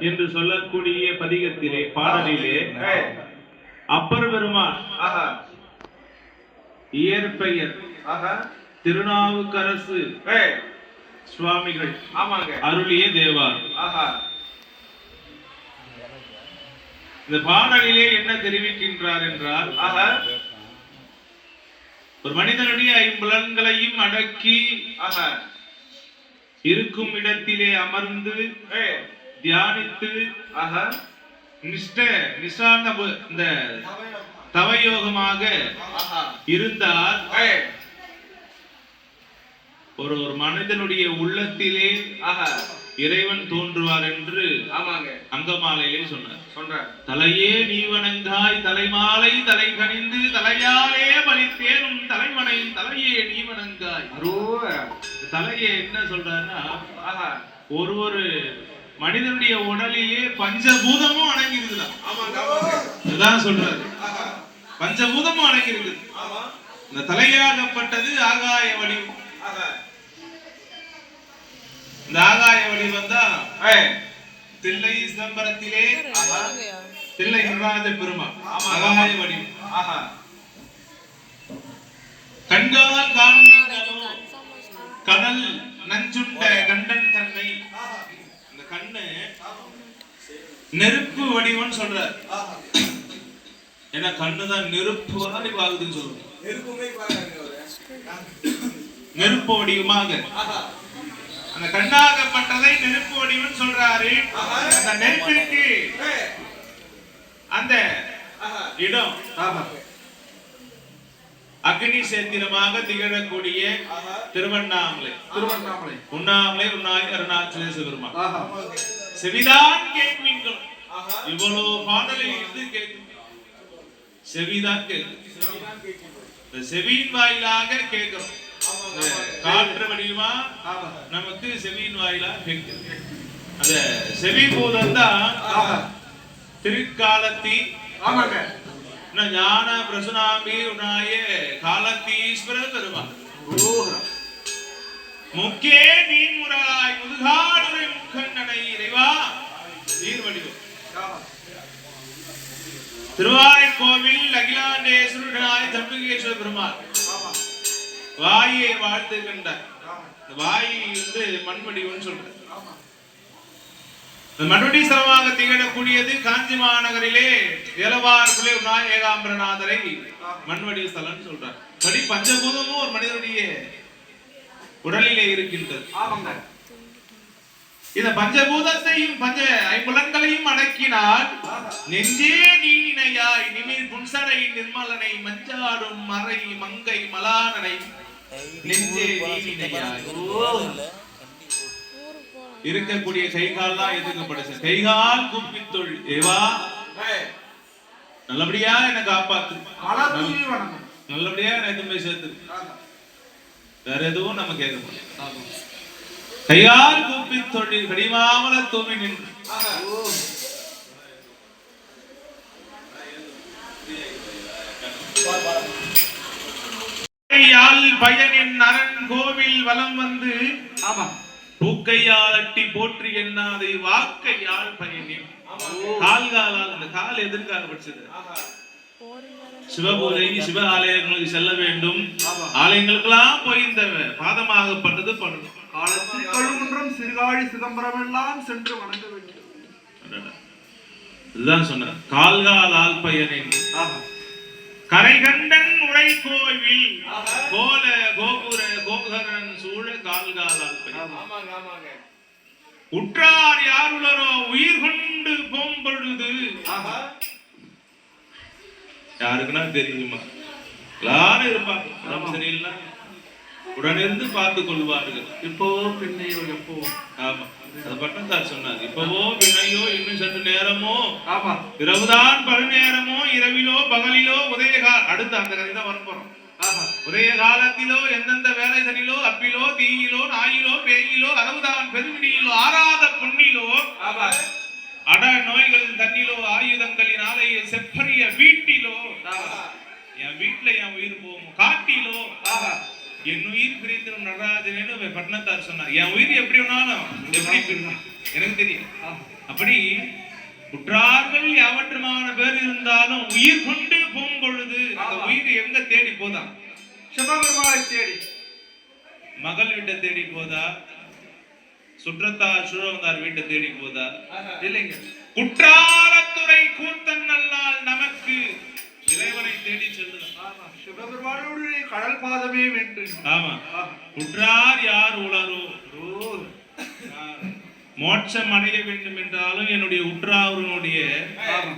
என்று சொல்லக்கூடிய பதிகத்திலே பாடலிலே அப்பர் பெருமான் ஆஹா, இயற்பெயர் திருநாவுக்கரசு சுவாமிகள் அருளிய தேவார். இந்த பாடலிலே என்ன தெரிவிக்கின்றார் என்றால் ஒரு மனிதனுடைய ஐம்புலன்களையும் அடக்கி இருக்கும் இடத்திலே அமர்ந்து தியானித்து ஆஹா, நிஷ்ட நிஷாந்த இந்த தவயோகமாக இருந்தால் ஒரு ஒரு மனிதனுடைய உள்ளத்திலே இறைவன் தோன்றுவார் என்று ஆமாங்க. அங்கமாலையிலே சொன்னார். சொல்றேன் தலையே நீ வணங்காய் தலைமாலை தலை கனிந்து தலையாலே பலித்தேனும் தலைவனை தலையே நீ வணங்காய் தலையை என்ன சொல்றாருன்னா ஒரு ஒரு மனிதனுடைய உடலிலே பஞ்சபூதமும் அடங்கி இருக்குதான் இதுதான் சொல்றாரு. பஞ்சபூதமும் அடங்கி இருக்குது இந்த தலையாகப்பட்டது ஆகாய வடிவம். இந்த ஆகாய வடிவம் தான் தில்லை சிதம்பரத்திலே ஆஹா, தில்லை பெருமாள். ஆமா. ஆகாய வடிவம். ஆஹா, நெருப்பு வடிவம்னு சொல்றார். ஏன்னா கண்ணுதான் நெருப்பு மாதிரி பாகுதுன்னு அவரு. நெருப்பு வடிவமாக அந்த கண்ணாகப்பட்டதை நெருப்பு வடிவம்னு சொல்றாரு. அந்த நெருப்பிற்கு அந்த இடம் அக்னி சேத்திரமாக திகழக்கூடிய திருவண்ணாமலை திருவண்ணாமலை உண்ணாமலை உண்ணாய் அருணாச்சலேச பெருமாள் ஆஹா, செவிதான் கேட்பீங்கள் இவ்வளவு பாடலில் இருந்து கேட்கும். செவிதான் கேட்கும். செவியின் வாயிலாக ஆமாங்க. காற்று வடிவமா. நமக்கு செவியின் வாயிலாக கேட்கிறது. அந்த செவி பூதம் தான் திருக்காலத்தி. ஆமாங்க. ஞான பிரசுனாம்பி உனாய காலத்தீஸ்வர பெருமாள். முக்கே நீன்முறாய் முதுகாடுரை முக்கண்ணனை இறைவா நீர் வடிவம் ஆஹா, திருவாரைக்கோவில் அகிலாண்டேஸ்வரனாய் தம்பிகேஸ்வர பெருமாள். வாயை வாழ்த்துகின்றார் ஆமா, இந்த வாய் வந்து மண்படிவுன்னு சொல்றது இந்த மண்வடி ஸ்தலமாக திகழக்கூடியது காஞ்சி மாநகரிலே ஏலவார்குலே நாய் ஏகாம்பரநாதரை மண்வடி ஸ்தலம்னு சொல்றார். படி பஞ்சபூதமும் ஒரு மனிதனுடைய உடலிலே இருக்கின்றது. ஆமாங்க. இந்த பஞ்சபூதத்தையும் பஞ்ச ஐம்புலன்களையும் அடக்கினால் நெஞ்சே நீனினையாய் நிமிர் புன்சடை நிர்மலனை மஞ்சாடும் மறை மங்கை மலானனை நெஞ்சே நீனினையாய் இருக்கக்கூடிய கைகால்லாம் எதுக்கப்படுச்சு கைகால் குப்பித்தொள் ஏவா. நல்லபடியா என்னை காப்பாத்து. நல்லபடியா என்னை எதுவுமே சேர்த்து. வேற எதுவும் நம்ம கேட்க முடியாது. கையால் கூப்பி தொழில் கடிமாமல தூவி நின்று பயனின் அரண் கோவில் வலம் வந்து ஆமா. பூக்கையால் அட்டி போற்றி எண்ணாதை வாக்கையால் பயனின் கால்காலால் அந்த கால் எதற்காக படிச்சது. சிவபூஜை சிவ ஆலயங்களுக்கு செல்ல வேண்டும். ஆலயங்களுக்கெல்லாம் போய் இந்த பாதமாகப்பட்டது பண்ணணும் காலத்தில் கழுகுன்றம் சிறுகாழி சிதம்பரம் எல்லாம் சென்று வணங்க வேண்டும். இதுதான் சொன்னார் கால்காலால் பயனின் ஆஹா. கரைகண்டன் உரை கோவில் ஆஹா. கோல கோபுர கோபுரன் சூழ ஆமாங்க உற்றார் யாருளரோ உயிர் கொண்டு போம்பொழுது. யாருக்குன்னா தெரியுமா? எல்லாரும் இருப்பாங்க. உடம்பு சரியில்லை உடனிருந்து பார்த்து கொள்வார்கள் இப்போவோ பின்னையோ எப்போ ஆமா அது பட்டத்தார் சொன்னார் இப்பவோ பின்னையோ இன்னும் சற்று நேரமோ ஆமா இரவுதான் பருநேரமோ இரவிலோ பகலிலோ உதயகா அடுத்து அந்த கதை தான் வர போறோம் ஆஹா. உதய காலத்திலோ எந்தெந்த வேலை தனிலோ அப்பிலோ தீயிலோ நாயிலோ பேயிலோ அரவுதான் பெருமிடியிலோ ஆறாத பொன்னிலோ ஆமா. அட நோய்கள் தண்ணிலோ ஆயுதங்களின் ஆலைய செப்பரிய வீட்டிலோ. என் வீட்டுல என் உயிர் போகும் காட்டிலோ ஆஹா. என் உயிர் பிரித்திரும் நடராஜனேன்னு பட்னத்தார் சொன்னார். என் உயிர் எப்படி வேணாலும் எப்படி பிரியும் எனக்கு தெரியும். அப்படி உற்றார்கள் எவற்றுமான பேர் இருந்தாலும் உயிர் கொண்டு போம்பொழுது அந்த ஆமா. உயிர் எங்க தேடி போதாம் சிவபெருமானை தேடி. மகள் வீட்டை தேடி போதா? சுற்றத்தார் சுழவந்தார் வீட்டை தேடி போதா? இல்லைங்க. குற்றாலத்துறை கூத்தன் தேடி ஆமா சிவபெருமானுடைய கடல் பாதமே வென்று ஆமா. குற்றார் யார் உளரோ? மோட்சம் அடைய வேண்டும் என்றாலும் என்னுடைய உற்றாருனுடைய ஆமா.